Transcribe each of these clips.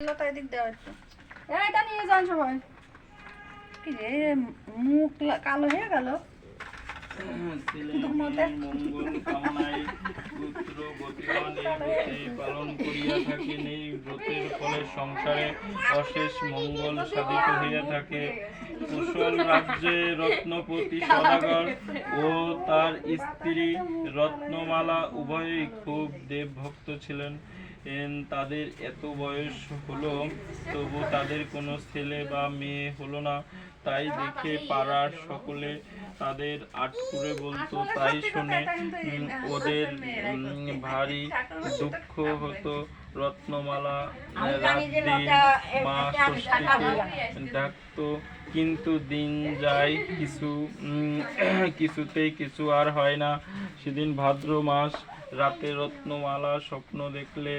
লতা এদিক দেওয়া একটু এটা নিয়ে যান সবাই। কি রে মুখ কালো হয়ে গেল? সংসারে অশেষ মঙ্গল সাধিত হইয়া থাকে কুশল রাজ্যে রত্নপতি সদাগর ও তার স্ত্রী রত্নমালা উভয়ই খুব দেবভক্ত ছিলেন তাদের এত বয়স হলো তবু তাদের কোনো ছেলে বা মেয়ে হলো না। তাই দেখে পাড়ার সকলে তাদের আটকুরে বলতো তাই শুনে ওদের ভারী দুঃখ হতো। রত্নমালা রাত্রি মা ষষ্ঠীকে ডাকতো কিন্তু দিন যায় কিছু কিছুতেই কিছু আর হয় না। সেদিন ভাদ্র মাস রাতে রত্নমালা স্বপ্ন দেখলে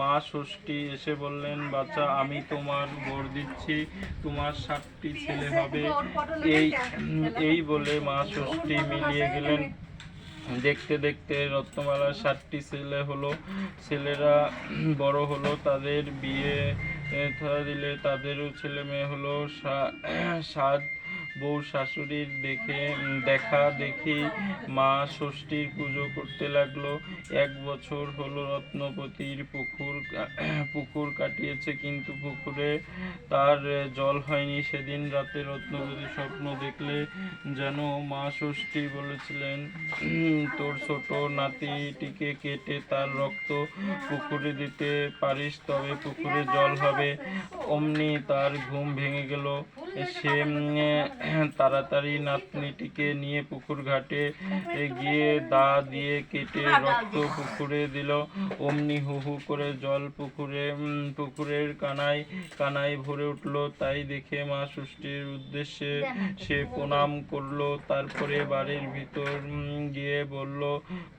মা ষষ্ঠী এসে বললেন, বাচ্চা, আমি তোমার বর দিচ্ছি, তোমার সাতটি ছেলে হবে। এই এই বলে মা ষষ্ঠী মিলিয়ে গেলেন। দেখতে দেখতে রত্নমালার সাতটি ছেলে হলো। ছেলেরা বড় হলো, তাদের বিয়ে দিলে তাদেরও ছেলে মেয়ে হলো সাত বউ শাশুড়ির দেখে দেখা দেখি মা ষষ্ঠীর পুজো করতে লাগল। এক বছর হলো রত্নপতির পুকুর পুকুর কাটিয়েছে কিন্তু পুকুরে তার জল হয়নি। সেদিন রাতে রত্নপতি স্বপ্ন দেখলে যেন মা ষষ্ঠী বলেছিলেন তোর ছোট নাতিটিকে কেটে তার রক্ত পুকুরে দিতে পারিস, তবে পুকুরে জল হবে। অমনি তার ঘুম ভেঙে গেল। সে তাড়াতাড়ি নাতনিটিকে নিয়ে পুকুর ঘাটে গিয়ে দা দিয়ে কেটে রক্ত পুকুরে দিল। অমনি হু হু করে জল পুকুরে পুকুরের কানায় কানায় ভরে উঠল। তাই দেখে মা ষষ্ঠীর উদ্দেশ্যে সে প্রণাম করল। তারপরে বাড়ির ভিতর গিয়ে বলল,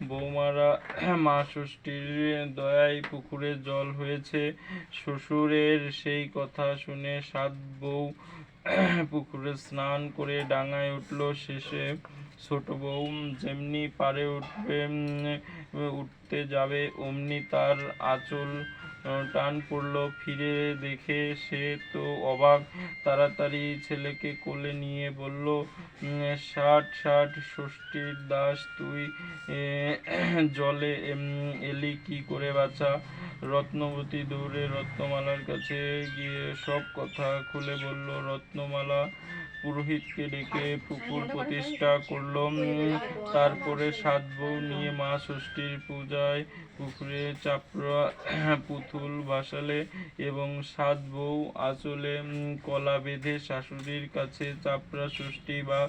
বৌমারা, মা ষষ্ঠীর দয়ায় পুকুরে জল হয়েছে। শ্বশুরের সেই কথা শুনে সাত বউ পুকুরে স্নান করে ডাঙায় উঠল শেষে ছোট বউ যেমনি পারে উঠবে উঠতে যাবে, অমনি তার আঁচল টান পড়ল। ফিরে দেখে সে তো অবাক। তাড়াতাড়ি ছেলেকে কোলে নিয়ে বলল ষাট ষাট, ষষ্ঠীর দাস তুই জলে এলি কি করে বাঁচা রত্নবতী দৌড়ে রত্নমালার কাছে গিয়ে সব কথা খুলে বলল, রত্নমালা পুরোহিতকে ডেকে পুকুর প্রতিষ্ঠা করল। তারপরে সাত বউ নিয়ে মা ষষ্ঠীর পূজায় পুকুরে চাপড়া, পুতুল ভাসালে এবং সাত বউ আঁচলে কলা বেঁধে শাশুড়ির কাছে চাপড়া ষষ্ঠী বা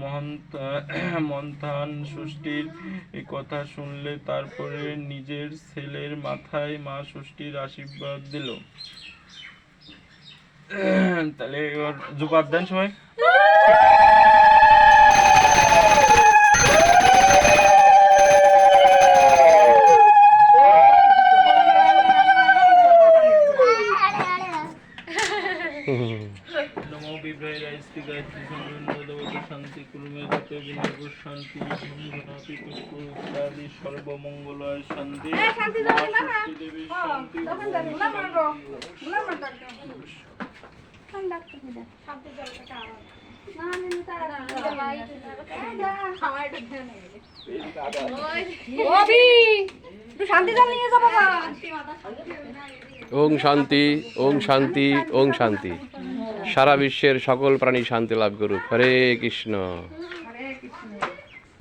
মহন্ত, মন্থান ষষ্ঠীর কথা শুনলে তারপরে নিজের ছেলের মাথায় মা ষষ্ঠীর আশীর্বাদ দিল। তাহলে এবার জুবাব দেন সবাই সর্বমঙ্গলায় শান্তি শান্তি ওং শান্তি ওং শান্তি ওং শান্তি। সারা বিশ্বের সকল প্রাণী শান্তি লাভ করুক। হরে কৃষ্ণ হরে কৃষ্ণ।